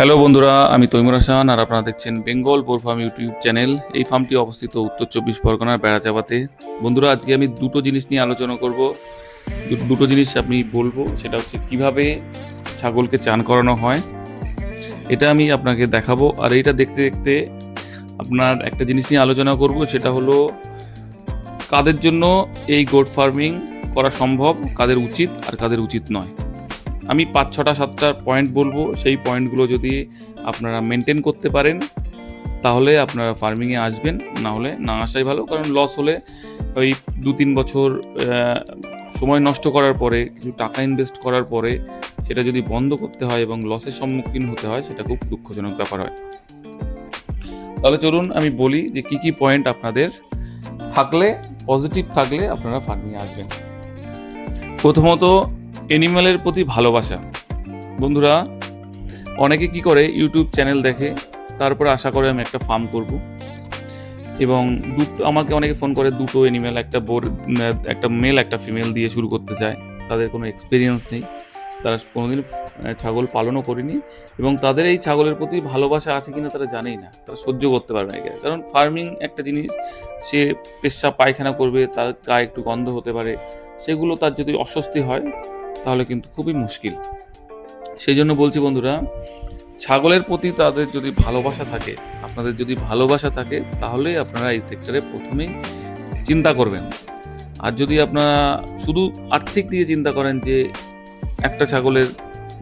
Hello বন্ধুরা, আমি তৈমুর হাসান আর আপনারা দেখছেন Bengal Boer farm YouTube channel. এই ফার্মটি অবস্থিত উত্তর চব্বিশ পরগনার বেড়াচাপাতে বন্ধুরা, আজকে আমি দুটো জিনিস নিয়ে আলোচনা করব। দুটো জিনিস আমি বলব, সেটা হচ্ছে কীভাবে ছাগলকে চান করানো হয়। এটা আমি আপনাকে দেখাবো। আর এইটা দেখতে দেখতে আপনার একটা জিনিস নিয়ে আলোচনা করব, সেটা হলো কাদের জন্য এই গোট ফার্মিং করা সম্ভব, কাদের উচিত আর কাদের উচিত নয়। আমি পাঁচ ছটা, সাতটা পয়েন্ট বলব। সেই পয়েন্টগুলো যদি আপনারা মেনটেন করতে পারেন, তাহলে আপনারা ফার্মিংয়ে আসবেন। না হলে না আসাই ভালো, কারণ লস হলে ওই দু তিন বছর সময় নষ্ট করার পরে, কিছু টাকা ইনভেস্ট করার পরে সেটা যদি বন্ধ করতে হয় এবং লসের সম্মুখীন হতে হয়, সেটা খুব দুঃখজনক ব্যাপার হয়। তাহলে চলুন আমি বলি যে কি কি পয়েন্ট আপনাদের থাকলে পজিটিভ থাকলে আপনারা ফার্মিংয়ে আসবেন। প্রথমত এনিম্যালের প্রতি ভালোবাসা। বন্ধুরা, অনেকে কি করে ইউটিউব চ্যানেল দেখে, তারপরে আশা করে আমি একটা ফার্ম করব। এবং দুটো, আমাকে অনেকে ফোন করে, দুটো এনিম্যাল একটা বোর একটা মেল একটা ফিমেল দিয়ে শুরু করতে চায়। তাদের কোনো এক্সপিরিয়েন্স নেই। তারা কোনোদিন ছাগল পালনও করেনি। এবং তাদের এই ছাগলের প্রতি ভালোবাসা আছে কিনা তারা জানেই না। তারা সহ্য করতে পারবে না। কারণ ফার্মিং একটা জিনিস, সে পেশা পায়খানা করবে, তার গায়ে একটু গন্ধ হতে পারে, সেগুলো তার যদি অস্বস্তি হয় তাহলে কিন্তু খুবই মুশকিল। সেই জন্য বলছি বন্ধুরা, ছাগলের প্রতি তাদের যদি ভালোবাসা থাকে, আপনাদের যদি ভালোবাসা থাকে তাহলে আপনারা এই সেক্টরে প্রথমেই চিন্তা করবেন। আর যদি আপনারা শুধু আর্থিক দিয়ে চিন্তা করেন যে, একটা ছাগলের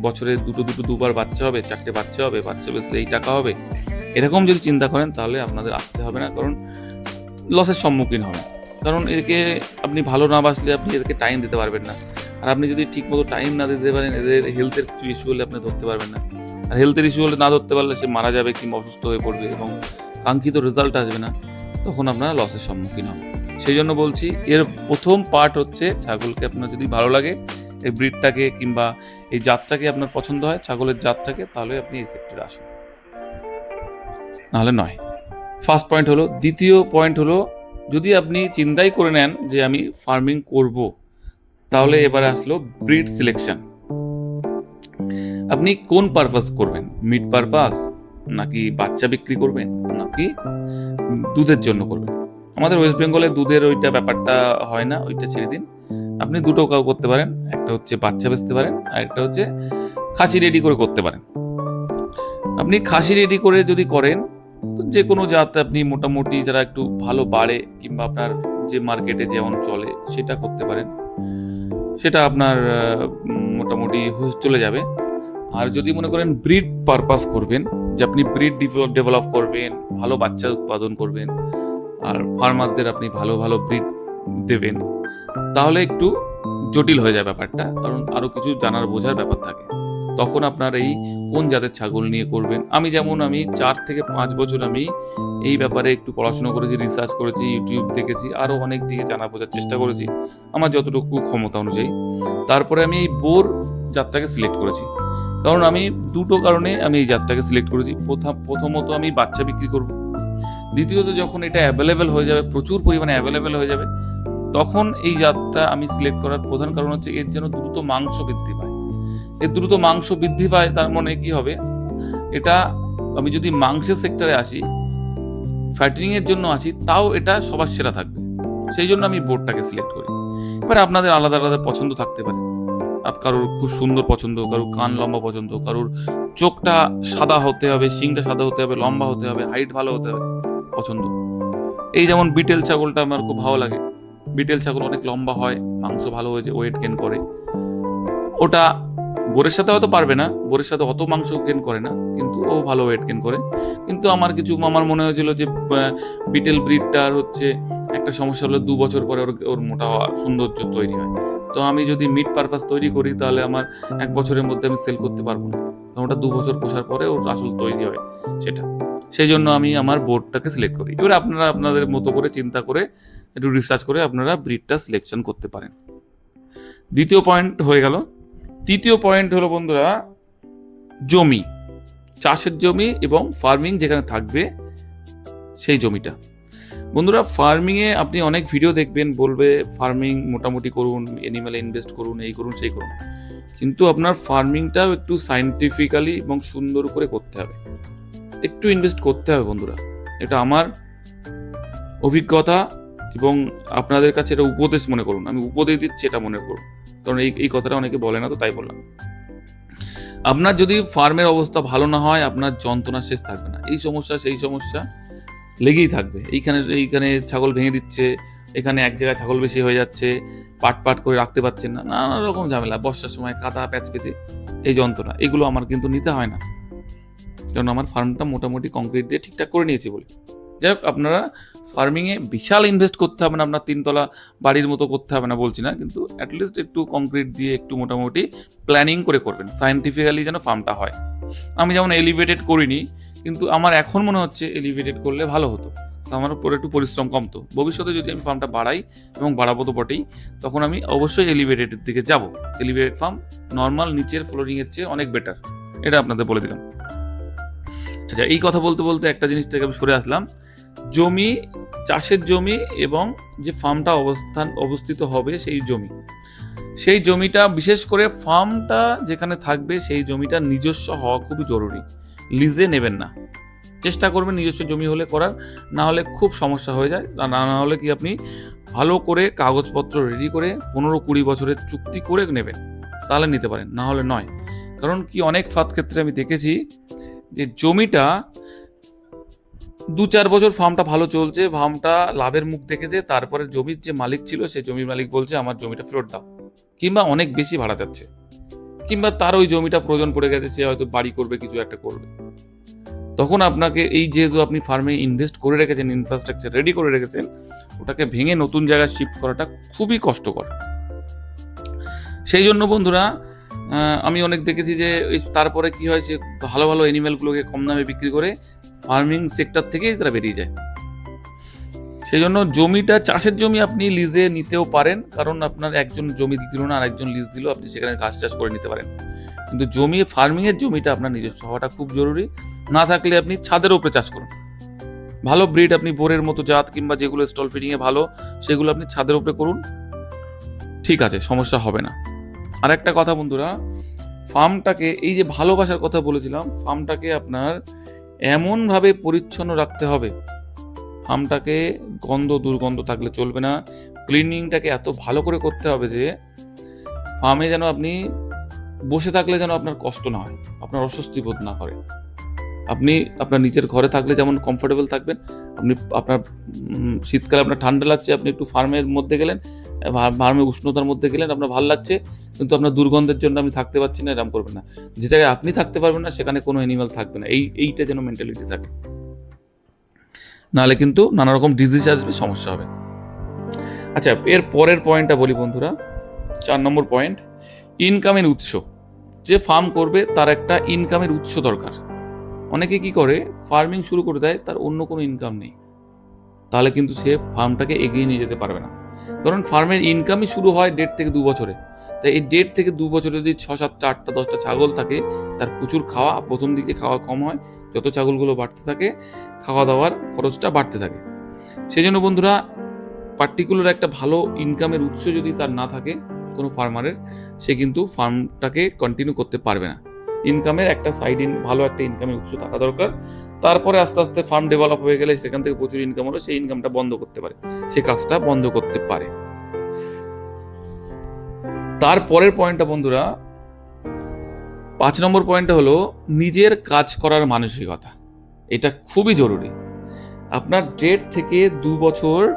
বছরে দুটো দুটো, দুবার বাচ্চা হবে, চারটে বাচ্চা হবে, বাচ্চা বেসলে এই টাকা হবে, এরকম যদি চিন্তা করেন, তাহলে আপনাদের আসতে হবে না, কারণ লসের সম্মুখীন হবে কারণ এদেরকে আপনি ভালো না বাসলে আপনি এদেরকে টাইম দিতে পারবেন না। আর আপনি যদি ঠিক মতো টাইম না দিতে পারেন, এদের হেলথের কিছু ইস্যু হলে আপনি ধরতে পারবেন না। আর হেলথের ইস্যু হলে না ধরতে পারলে সে মারা যাবে কিংবা অসুস্থ হয়ে পড়বে এবং কাঙ্ক্ষিত রেজাল্ট আসবে না, তখন আপনারা লসের সম্মুখীন হবেন। সেই জন্য বলছি, এর প্রথম পার্ট হচ্ছে ছাগলকে আপনার যদি ভালো লাগে, এই ব্রিডটাকে কিংবা এই জাতটাকে আপনার পছন্দ হয়, ছাগলের জাতটাকে, তাহলে আপনি এই সেক্টরে আসুন। নাহলে নয়। ফার্স্ট পয়েন্ট হলো, দ্বিতীয় পয়েন্ট হলো, যদি আপনি চিন্তাই করে নেন যে আমি ফার্মিং করব তাহলে এবারে আসলো ব্রিড সিলেকশন আপনি কোন পারপাস করবেন? মিট পারপাস নাকি বাচ্চা বিক্রি করবেন? নাকি দুধের জন্য করবেন? আমাদের ওয়েস্ট বেঙ্গলে দুধের ওইটা ব্যাপারটা হয় না, ওইটা ছেড়ে দিন। আপনি দুটো কাউ করতে পারেন, একটা হচ্ছে বাচ্চা বেচতে পারেন, আর একটা হচ্ছে খাসি রেডি করে করতে পারেন। আপনি খাসি রেডি করে যদি করেন, তো যে কোনো জাত আপনি মোটামুটি যারা একটু ভালো বাড়ে, কিংবা আপনার যে মার্কেটে যেমন চলে, সেটা করতে পারেন। সেটা আপনার মোটামুটি চলে যাবে। আর যদি মনে করেন ব্রিড পারপাস করবেন, যে আপনি ব্রিড ডেভেলপ ডেভেলপ করবেন, ভালো বাচ্চা উৎপাদন করবেন, আর ফার্মারদের আপনি ভালো ভালো ব্রিড দেবেন, তাহলে একটু জটিল হয়ে যায় ব্যাপারটা, কারণ আরও কিছু জানার, বোঝার ব্যাপার থাকে। তখন আপনার এই কোন জাতের ছাগল নিয়ে করবেন? আমি যেমন, আমি চার থেকে পাঁচ বছর আমি এই ব্যাপারে একটু পড়াশোনা করেছি রিসার্চ করেছি ইউটিউব দেখেছি আরও অনেক দিকে জানা বোঝার চেষ্টা করেছি, আমার যতটুকু ক্ষমতা অনুযায়ী। তারপরে আমি এই বোর যাত্রাকে সিলেক্ট করেছি। কারণ আমি দুটো কারণে আমি এই যাত্রাকে সিলেক্ট করেছি। প্রথম প্রথমত আমি বাচ্চা বিক্রি করব। দ্বিতীয়ত যখন এটা অ্যাভেলেবেল হয়ে যাবে, প্রচুর পরিমাণে অ্যাভেলেবেল হয়ে যাবে, তখন এই জাতটা আমি সিলেক্ট করার প্রধান কারণ হচ্ছে এর যেন দ্রুত মাংস বৃদ্ধি পায়। এর দ্রুত মাংস বৃদ্ধি পায়, তার মানে কি হবে? এটা আমি যদি মাংসের সেক্টরে আসি ফ্যাটিনিং এর জন্য আছি, তাও এটা সবার সেরা থাকবে। সেই জন্য আমি বোর্ডটাকে সিলেক্ট করি। এবার আপনাদের আলাদা আলাদা পছন্দ থাকতে পারে। কারোর খুব সুন্দর পছন্দ, কারোর কান লম্বা পছন্দ, কারোর চোখটা সাদা হতে হবে, শিংটা সাদা হতে হবে, লম্বা হতে হবে হাইট ভালো হতে হবে, পছন্দ। এই যেমন বিটেল ছাগলটা আমার খুব ভালো লাগে। বিটেল ছাগল অনেক লম্বা হয়, মাংস ভালো হয়েছে ওয়েট গেন করে। ওটা বোরের সাথে হয়তো পারবে না, বোরের সাথে অত মাংস গেন করে না, কিন্তু ও ভালো ওয়েট গেন করে। কিন্তু আমার কিছু, আমার মনে হয়েছিল যে বিটেল ব্রিডটার হচ্ছে একটা সমস্যা হলো দু বছর পরে ওর ওর মোটা হওয়া, সৌন্দর্য তৈরি হয়। তো আমি যদি মিট পারপাস তৈরি করি, তাহলে আমার এক বছরের মধ্যে আমি সেল করতে পারব না। কারণ ওটা দু বছর পোষার পরে ওর আসল তৈরি হয় সেটা। সেই জন্য আমি আমার বোর্ডটাকে সিলেক্ট করি। এবার আপনারা আপনাদের মতো করে চিন্তা করে, একটু রিসার্চ করে আপনারা ব্রিডটা সিলেকশন করতে পারেন। দ্বিতীয় পয়েন্ট হয়ে গেল তৃতীয় পয়েন্ট হলো বন্ধুরা, জমি, চাষের জমি এবং ফার্মিং যেখানে থাকবে সেই জমিটা। বন্ধুরা ফার্মিংয়ে আপনি অনেক ভিডিও দেখবেন, বলবে ফার্মিং মোটামুটি করুন এনিম্যালে ইনভেস্ট করুন, এই করুন, সেই করুন। কিন্তু আপনার ফার্মিংটাও একটু সাইন্টিফিক্যালি এবং সুন্দর করে করতে হবে। একটু ইনভেস্ট করতে হবে বন্ধুরা। এটা আমার অভিজ্ঞতা। এবং আপনাদের কাছে এটা উপদেশ মনে করুন। আমি উপদেশ দিচ্ছি এটা মনে করুন। কারণ এই এই কথাটা অনেকে বলে না, তো তাই বললাম। আপনার যদি ফার্মের অবস্থা ভালো না হয়, আপনার যন্ত্রণা শেষ থাকবে না। এই সমস্যা, সেই সমস্যা লেগেই থাকবে। এইখানে এইখানে ছাগল ভেঙে দিচ্ছে, এখানে এক জায়গায় ছাগল বেশি হয়ে যাচ্ছে, পাট পাট করে রাখতে পারছেন না, নানা রকম ঝামেলা, বর্ষার সময় কাদা, প্যাচ, পেঁচে, এই যন্ত্রণা, এগুলো আমার কিন্তু নিতে হয় না। কারণ আমার ফার্মটা মোটামুটি কংক্রিট দিয়ে ঠিকঠাক করে নিয়েছি বলে। যাই হোক, আপনারা ফার্মিংয়ে বিশাল ইনভেস্ট করতে হবে না, আপনার তিনতলা বাড়ির মতো করতে হবে না, বলছি না। কিন্তু অ্যাটলিস্ট একটু কংক্রিট দিয়ে একটু মোটামুটি প্ল্যানিং করে করবেন সায়েন্টিফিক্যালি যেন ফার্মটা হয়। আমি যেমন এলিভেটেড করিনি, কিন্তু আমার এখন মনে হচ্ছে এলিভেটেড করলে ভালো হতো। তো আমার উপরে একটু পরিশ্রম কমতো ভবিষ্যতে যদি আমি ফার্মটা বাড়াই এবং বাড়াবো তো বটেই, তখন আমি অবশ্যই এলিভেটেডের দিকে যাব। এলিভেটেড ফার্ম নর্মাল নিচের ফ্লোরিংয়ের চেয়ে অনেক বেটার এটা আপনাদের বলে দিলাম। আচ্ছা এই কথা বলতে বলতে একটা জিনিস থেকে আমি সরে আসলাম। জমি, চাষের জমি এবং যে ফার্মটা অবস্থান, অবস্থিত হবে সেই জমি। সেই জমিটা, বিশেষ করে ফার্মটা যেখানে থাকবে সেই জমিটা নিজস্ব হওয়া খুবই জরুরি। লিজে নেবেন না। চেষ্টা করবেন নিজস্ব জমি হলে করার, না হলে খুব সমস্যা হয়ে যায়। না না হলে কি আপনি ভালো করে কাগজপত্র রেডি করে পনেরো কুড়ি বছরের চুক্তি করে নেবেন, তাহলে নিতে পারেন। না হলে নয়। কারণ কি অনেক ফাঁদ ক্ষেত্রে আমি দেখেছি যে জমিটা দু চার বছর ফার্মটা ভালো চলছে ফার্মটা লাভের মুখ দেখেছে, তারপরে জমির যে মালিক ছিল, সেই জমির মালিক বলছে, আমার জমিটা ফেরত দাও। কিংবা অনেক বেশি ভাড়া যাচ্ছে। কিংবা তার ওই জমিটা প্রয়োজন পড়ে গেছে, সে হয়তো বাড়ি করবে, কিছু একটা করবে। তখন আপনাকে এই যেহেতু আপনি ফার্মে ইনভেস্ট করে রেখেছেন ইনফ্রাস্ট্রাকচার রেডি করে রেখেছেন, ওটাকে ভেঙে নতুন জায়গায় শিফট করাটা খুবই কষ্টকর। সেই জন্য বন্ধুরা আমি অনেক দেখেছি যে তারপরে কি হয়, সে ভালো ভালো অ্যানিমেলগুলোকে কম দামে বিক্রি করে ফার্মিং সেক্টর থেকেই তারা বেরিয়ে যায়। সেই জন্য জমিটা, চাষের জমি আপনি লিজে নিতেও পারেন, কারণ আপনার একজন জমি দিল না আর একজন লিজ দিল, আপনি সেখানে ঘাস চাষ করে নিতে পারেন। কিন্তু জমি ফার্মিংয়ের জমিটা আপনার নিজস্ব হওয়াটা খুব জরুরি। না থাকলে আপনি ছাদের উপরে চাষ করুন। ভালো ব্রিড আপনি বোরের মতো জাত কিংবা যেগুলো স্টল ফিডিংয়ে ভালো, সেগুলো আপনি ছাদের উপরে করুন। ঠিক আছে, সমস্যা হবে না। আর একটা কথা বন্ধুরা, ফার্মটাকে, এই যে ভালোবাসার কথা বলেছিলাম, ফার্মটাকে আপনার এমনভাবে পরিচ্ছন্ন রাখতে হবে। ফার্মটাকে গন্ধ, দুর্গন্ধ থাকলে চলবে না। ক্লিনিংটাকে এত ভালো করে করতে হবে যে, ফার্মে যেন আপনি বসে থাকলে যেন আপনার কষ্ট না হয়, আপনার অস্বস্তি বোধ না করে। আপনি আপনার নিজের ঘরে থাকলে যেমন কমফোর্টেবল থাকবেন, আপনি আপনার শীতকালে আপনার ঠান্ডা লাগছে, আপনি একটু ফার্মের মধ্যে গেলেন ফার্মে উষ্ণতার মধ্যে গেলেন আপনার ভালো লাগছে, কিন্তু আপনার দুর্গন্ধের জন্য আপনি থাকতে পারছেন না, এরকম করবেন না। যে জায়গায় আপনি থাকতে পারবেন না, সেখানে কোনো অ্যানিমাল থাকবে না। এই এইটা যেন মেন্টালিটি থাকে। নাহলে কিন্তু নানা রকম ডিজিজ আসবে, সমস্যা হবে। আচ্ছা এর পরের পয়েন্টটা বলি বন্ধুরা। চার নম্বর পয়েন্ট ইনকামের উৎস। যে ফার্ম করবে, তার একটা ইনকামের উৎস দরকার। অনেকে কি করে ফার্মিং শুরু করে দেয়, তার অন্য কোনো ইনকাম নেই। তাহলে কিন্তু সে ফার্মটাকে এগিয়ে নিয়ে যেতে পারবে না। কারণ ফার্মের ইনকামই শুরু হয় দেড় থেকে দু বছরে। তাই এই দেড় থেকে দু বছরে যদি ছ, সাতটা, আটটা, দশটা ছাগল থাকে, তার প্রচুর খাওয়া প্রথম দিকে খাওয়া কম হয়, যত ছাগলগুলো বাড়তে থাকে খাওয়া দাওয়ার খরচটা বাড়তে থাকে। সেই জন্য বন্ধুরা পার্টিকুলার একটা ভালো ইনকামের উৎস যদি তার না থাকে কোনো ফার্মারের সে কিন্তু ফার্মটাকে কন্টিনিউ করতে পারবে না। ইনকামের একটা সাইড ইন ভালো একটা ইনকামের উৎস থাকা দরকার। তারপরে আস্তে আস্তে ফার্ম ডেভেলপ হয়ে গেলে সেখান থেকে প্রচুর ইনকাম হলো, সেই ইনকামটা বন্ধ করতে পারে। সে কাজটা বন্ধ করতে পারে। তারপরের পয়েন্টটা বন্ধুরা, পাঁচ নম্বর পয়েন্টটা হলো নিজের কাজ করার মানসিকতা। এটা খুবই জরুরি। আপনার ডেট থেকে দু বছর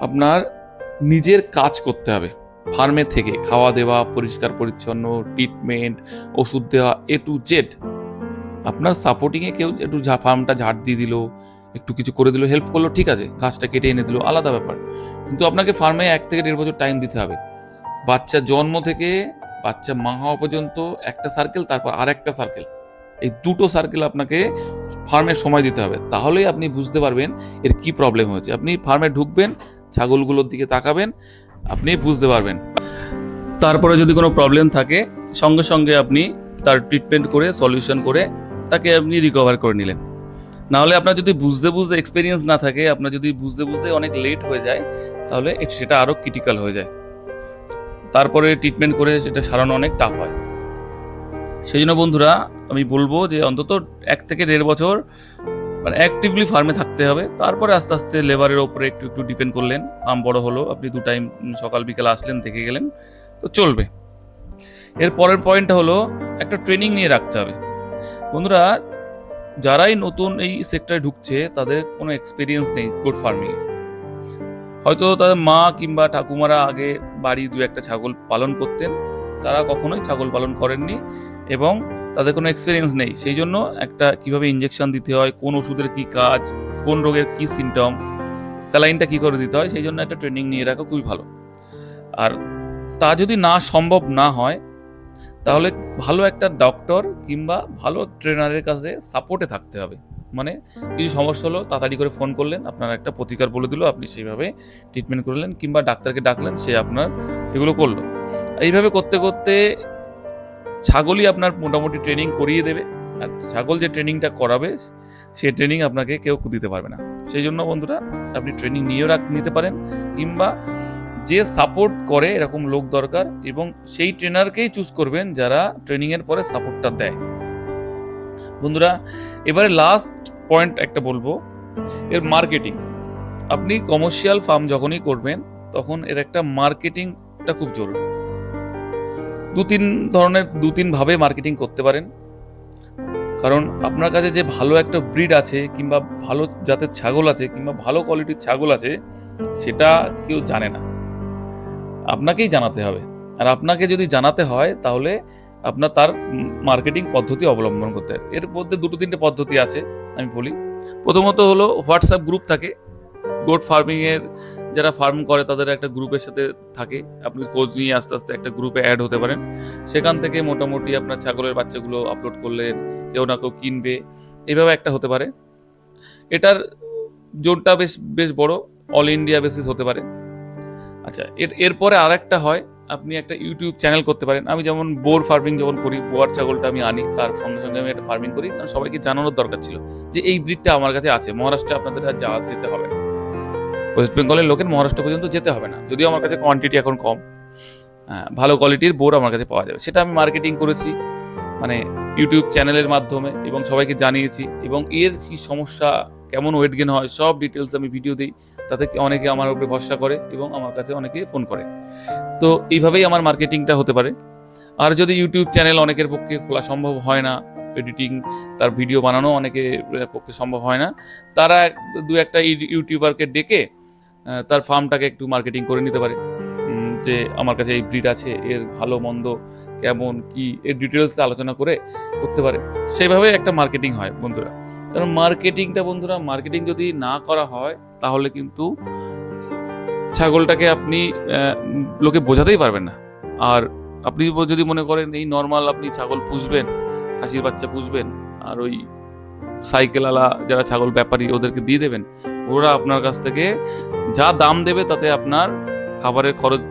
আপনার নিজের কাজ করতে হবে। ফার্মে থেকে খাওয়া দেওয়া, পরিষ্কার পরিচ্ছন্ন ট্রিটমেন্ট ওষুধ দেওয়া এ টু জেড আপনার সাপোর্টিংয়ে কেউ একটু ফার্মটা ঝাড় দিয়ে দিল, একটু কিছু করে দিল হেল্প করল, ঠিক আছে, গাছটা কেটে এনে দিল, আলাদা ব্যাপার। কিন্তু আপনাকে ফার্মে এক থেকে দেড় বছর টাইম দিতে হবে। বাচ্চা জন্ম থেকে, বাচ্চা মা হওয়া পর্যন্ত একটা সার্কেল তারপর আর একটা সার্কেল এই দুটো সার্কেল আপনাকে ফার্মের সময় দিতে হবে। তাহলেই আপনি বুঝতে পারবেন এর কি প্রবলেম হয়েছে। আপনি ফার্মে ঢুকবেন, ছাগলগুলোর দিকে তাকাবেন আপনি বুঝতে পারবেন। তারপরে যদি কোনো প্রবলেম থাকে, সঙ্গে সঙ্গে আপনি তার ট্রিটমেন্ট করে সলিউশন করে, তাকে আপনি রিকভার করে নিলেন। নাহলে আপনার যদি বুঝতে বুঝতে এক্সপিরিয়েন্স না থাকে, আপনার যদি বুঝতে বুঝতে অনেক লেট হয়ে যায়, তাহলে সেটা আরও ক্রিটিক্যাল হয়ে যায়। তারপরে ট্রিটমেন্ট করে সেটা সারানো অনেক টাফ হয়। সেই জন্য বন্ধুরা, আমি বলব যে অন্তত এক থেকে দেড় বছর মানে অ্যাক্টিভলি ফার্মে থাকতে হবে। তারপরে আস্তে আস্তে লেবারের ওপরে একটু একটু ডিপেন্ড করলেন। ফার্ম বড় হলো, আপনি দু টাইম সকাল বিকাল আসলেন, দেখে গেলেন, তো চলবে। এর পরের পয়েন্টটা হলো, একটা ট্রেনিং নিয়ে রাখতে হবে। বন্ধুরা, যারাই নতুন এই সেক্টরে ঢুকছে, তাদের কোনো এক্সপিরিয়েন্স নেই গুড ফার্মিং হয়তো তাদের মা কিংবা ঠাকুমারা আগে বাড়ি দু একটা ছাগল পালন করতেন, তারা কখনোই ছাগল পালন করেননি এবং তাদের কোনো এক্সপিরিয়েন্স নেই। সেই জন্য একটা কীভাবে ইঞ্জেকশন দিতে হয়, কোন ওষুধের কি কাজ, কোন রোগের কি সিমটম স্যালাইনটা কি করে দিতে হয় সেই জন্য একটা ট্রেনিং নিয়ে রাখা খুবই ভালো। আর তা যদি না সম্ভব না হয়, তাহলে ভালো একটা ডক্টর কিংবা ভালো ট্রেনারের কাছে সাপোর্টে থাকতে হবে। মানে কিছু সমস্যা হলো, তাড়াতাড়ি করে ফোন করলেন, আপনার একটা প্রতিকার বলে দিল, আপনি সেইভাবে ট্রিটমেন্ট করলেন কিংবা ডাক্তারকে ডাকলেন, সে আপনার এগুলো করল। এইভাবে করতে করতে ছাগলই আপনার মোটামুটি ট্রেনিং করিয়ে দেবে। আর ছাগল যে ট্রেনিংটা করাবে সেই ট্রেনিং আপনাকে কেউ দিতে পারবে না। সেই জন্য বন্ধুরা, আপনি ট্রেনিং নিয়েও রাখ, নিতে পারেন কিংবা যে সাপোর্ট করে এরকম লোক দরকার এবং সেই ট্রেনারকেই চুজ করবেন যারা ট্রেনিংয়ের পরে সাপোর্টটা দেয়। বন্ধুরা, এবারে লাস্ট পয়েন্ট একটা বলব, এর মার্কেটিং আপনি কমার্শিয়াল ফার্ম যখনই করবেন, তখন এর একটা মার্কেটিংটা খুব জরুরি। দু তিন ধরনের দু তিন ভাবে মার্কেটিং করতে পারেন। কারণ আপনার কাছে যে ভালো একটা ব্রিড আছে, কিংবা ভালো জাতের ছাগল আছে, কিংবা ভালো কোয়ালিটির ছাগল আছে, সেটা কেউ জানে না। আপনাকেই জানাতে হবে। আর আপনাকে যদি জানাতে হয়, তাহলে আপনার তার মার্কেটিং পদ্ধতি অবলম্বন করতে হবে। এর মধ্যে দুটো তিনটে পদ্ধতি আছে, আমি বলি। প্রথমত হলো হোয়াটসঅ্যাপ গ্রুপ থাকে। গোট ফার্মিংয়ের যারা ফার্ম করে তাদের একটা গ্রুপের সাথে থাকে। আপনি খোঁজ নিয়ে আস্তে আস্তে একটা গ্রুপে অ্যাড হতে পারেন। সেখান থেকে মোটামুটি আপনার ছাগলের বাচ্চাগুলো আপলোড করলেন, কেউ না কেউ কিনবে। এভাবে একটা হতে পারে। এটার জোনটা বেশ বেশ বড় অল ইন্ডিয়া বেসিস হতে পারে। আচ্ছা এর, এরপরে আর একটা হয়, আপনি একটা ইউটিউব চ্যানেল করতে পারেন। আমি যেমন বোর ফার্মিং যখন করি বোয়ার ছাগলটা আমি আনি, তার সঙ্গে সঙ্গে আমি একটা ফার্মিং করি। কারণ সবাইকে জানানোর দরকার ছিল যে এই ব্রিডটা আমার কাছে আছে। মহারাষ্ট্রে আপনাদের আর যেতে হবে না। ওয়েস্ট বেঙ্গলের লোকের মহারাষ্ট্র পর্যন্ত যেতে হবে না। যদিও আমার কাছে কোয়ান্টিটি এখন কম। হ্যাঁ, ভালো কোয়ালিটির বোর আমার কাছে পাওয়া যাবে। সেটা আমি মার্কেটিং করেছি মানে ইউটিউব চ্যানেলের মাধ্যমে এবং সবাইকে জানিয়েছি এবং এর কি সমস্যা কেমন ওয়েট গেন হয় সব ডিটেলস আমি ভিডিও দিই। তাতে অনেকে আমার উপরে ভরসা করে এবং আমার কাছে অনেকে ফোন করে। তো এইভাবেই আমার মার্কেটিংটা হতে পারে। আর যদি ইউটিউব চ্যানেল অনেকের পক্ষে খোলা সম্ভব হয় না এডিটিং তার ভিডিও বানানো অনেকের পক্ষে সম্ভব হয় না তারা দু একটা ইউ- ইউটিউবারকে ডেকে তার ফার্মটাকে একটু মার্কেটিং করে নিতে পারে। যে আমার কাছে এই ব্রিড আছে, এর ভালো মন্দ, কেমন, কি, এর ডিটেলস আলোচনা করে করতে পারে। সেইভাবে একটা মার্কেটিং হয় বন্ধুরা। কারণ মার্কেটিংটা বন্ধুরা মার্কেটিং যদি না করা হয়, তাহলে কিন্তু ছাগলটাকে আপনি লোকে বোঝাতেই পারবেন না। আর আপনি যদি মনে করেন, এই নর্মাল আপনি ছাগল পুষবেন, খাসির বাচ্চা পুষবেন, আর ওই সাইকেলওয়ালা যারা ছাগল ব্যাপারী ওদেরকে দিয়ে দেবেন ওরা আপনার কাছ থেকে যা দাম দেবে তাতে আপনার খাবারের খরচ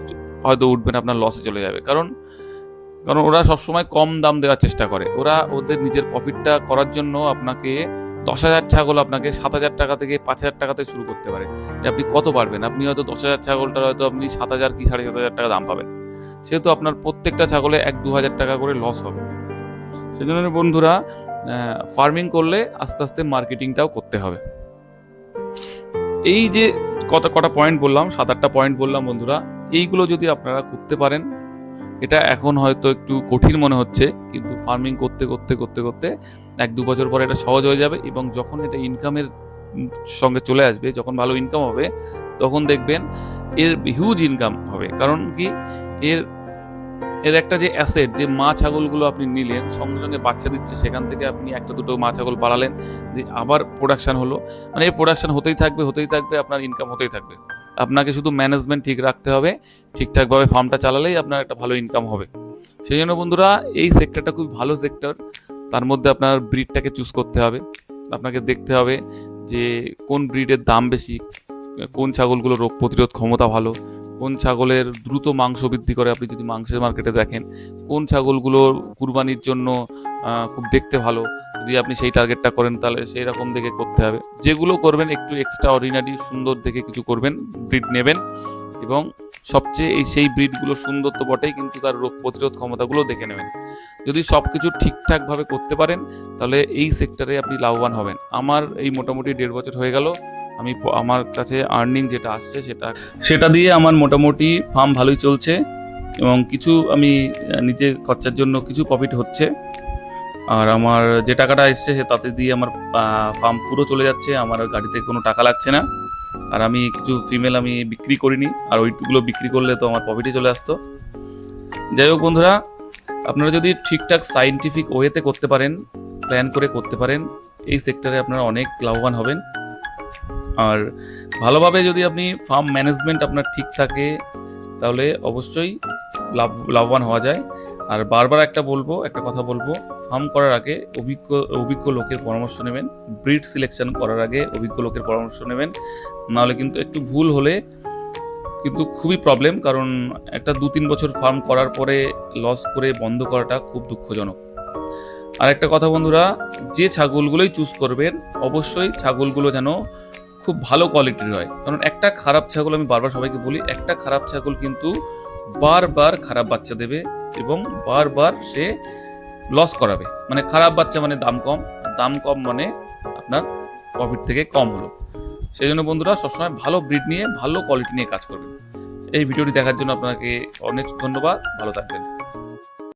হয়তো উঠবে না, আপনার লসে চলে যাবে। কারণ কারণ ওরা সবসময় কম দাম দেওয়ার চেষ্টা করে। ওরা ওদের নিজের প্রফিটটা করার জন্য আপনাকে দশ হাজার ছাগল আপনাকে সাত হাজার টাকা থেকে পাঁচ হাজার টাকা থেকে শুরু করতে পারে। আপনি কত পারবেন? আপনি হয়তো দশ হাজার ছাগলটার হয়তো আপনি সাত হাজার কি সাড়ে সাত হাজার টাকা দাম পাবেন। সেহেতু আপনার প্রত্যেকটা ছাগলে এক দু হাজার টাকা করে লস হবে। সেজন্য বন্ধুরা ফার্মিং করলে আস্তে আস্তে মার্কেটিংটাও করতে হবে। এই যে কত কটা পয়েন্ট বললাম, সাত আটটা পয়েন্ট বললাম বন্ধুরা, এইগুলো যদি আপনারা করতে পারেন, এটা এখন হয়তো একটু কঠিন মনে হচ্ছে, কিন্তু ফার্মিং করতে করতে করতে করতে এক দু বছর পরে এটা সহজ হয়ে যাবে এবং যখন এটা ইনকামের সঙ্গে চলে আসবে, যখন ভালো ইনকাম হবে, তখন দেখবেন এর হিউজ ইনকাম হবে। কারণ কি? এর এর একটা যে অ্যাসেট যে মা ছাগলগুলো আপনি নিলেন, সঙ্গে সঙ্গে বাচ্চা দিচ্ছে, সেখান থেকে আপনি একটা দুটো মা ছাগল যে আবার প্রোডাকশান হলো। মানে এই প্রোডাকশান হতেই থাকবে হতেই থাকবে, আপনার ইনকাম হতেই থাকবে। আপনাকে শুধু ম্যানেজমেন্ট ঠিক রাখতে হবে, ঠিকঠাকভাবে ফার্মটা চালালেই আপনার একটা ভালো ইনকাম হবে। সেই জন্য বন্ধুরা, এই সেক্টরটা খুব ভালো সেক্টর তার মধ্যে আপনার ব্রিডটাকে চুজ করতে হবে। আপনাকে দেখতে হবে যে কোন ব্রিডের দাম বেশি, কোন ছাগলগুলো রোগ প্রতিরোধ ক্ষমতা ভালো কোন ছাগলের দ্রুত মাংস বৃদ্ধি করে? আপনি যদি মাংসের মার্কেটে দেখেন, কোন ছাগলগুলো কুরবানির জন্য খুব দেখতে ভালো? যদি আপনি সেই টার্গেটটা করেন, তাহলে সেই রকম দেখে করতে হবে। যেগুলো করবেন, একটু এক্সট্রা অর্ডিনারি সুন্দর দেখে কিছু করবেন ব্রিড নেবেন এবং সবচেয়ে এই সেই ব্রিডগুলো সুন্দর তো বটেই, কিন্তু তার রোগ প্রতিরোধ ক্ষমতাগুলো দেখে নেবেন। যদি সব কিছু ঠিকঠাকভাবে করতে পারেন, তাহলে এই সেক্টরে আপনি লাভবান হবেন। আমার এই মোটামুটি দেড় বছর হয়ে গেল। আমি আমার কাছে আর্নিং যেটা আসছে সেটা সেটা দিয়ে আমার মোটামুটি ফার্ম ভালোই চলছে এবং কিছু আমি নিজের খরচার জন্য কিছু প্রফিট হচ্ছে। আর আমার যে টাকাটা এসছে সে তাতে দিয়ে আমার ফার্ম পুরো চলে যাচ্ছে, আমার গাড়িতে কোনো টাকা লাগছে না। আর আমি কিছু ফিমেল আমি বিক্রি করিনি, আর ওইগুলো বিক্রি করলে তো আমার প্রফিটে চলে আসতো। যাই হোক বন্ধুরা, আপনারা যদি ঠিকঠাক সাইন্টিফিক ওয়েতে করতে পারেন প্ল্যান করে করতে পারেন, এই সেক্টরে আপনারা অনেক লাভবান হবেন। আর ভালোভাবে যদি আপনি ফার্ম ম্যানেজমেন্ট আপনার ঠিক থাকে, তাহলে অবশ্যই লাভ, লাভবান হওয়া যায়। আর বারবার একটা বলব, একটা কথা বলব ফার্ম করার আগে অভিজ্ঞ অভিজ্ঞ লোকের পরামর্শ নেবেন। ব্রিড সিলেকশন করার আগে অভিজ্ঞ লোকের পরামর্শ নেবেন। নাহলে কিন্তু একটু ভুল হলে কিন্তু খুবই প্রবলেম কারণ একটা দু তিন বছর ফার্ম করার পরে লস করে বন্ধ করাটা খুব দুঃখজনক। আর একটা কথা বন্ধুরা, যে ছাগলগুলোই চুজ করবেন, অবশ্যই ছাগলগুলো যেন খুব ভালো কোয়ালিটির হয়। কারণ একটা খারাপ ছাগল আমি বারবার সবাইকে বলি, একটা খারাপ ছাগল কিন্তু বারবার খারাপ বাচ্চা দেবে এবং বারবার সে লস করাবে। মানে খারাপ বাচ্চা মানে দাম কম দাম কম মানে আপনার প্রফিট থেকে কম হলো। সেই জন্য বন্ধুরা সবসময় ভালো ব্রিড নিয়ে, ভালো কোয়ালিটি নিয়ে কাজ করবেন। এই ভিডিওটি দেখার জন্য আপনাকে অনেক ধন্যবাদ। ভালো থাকবেন।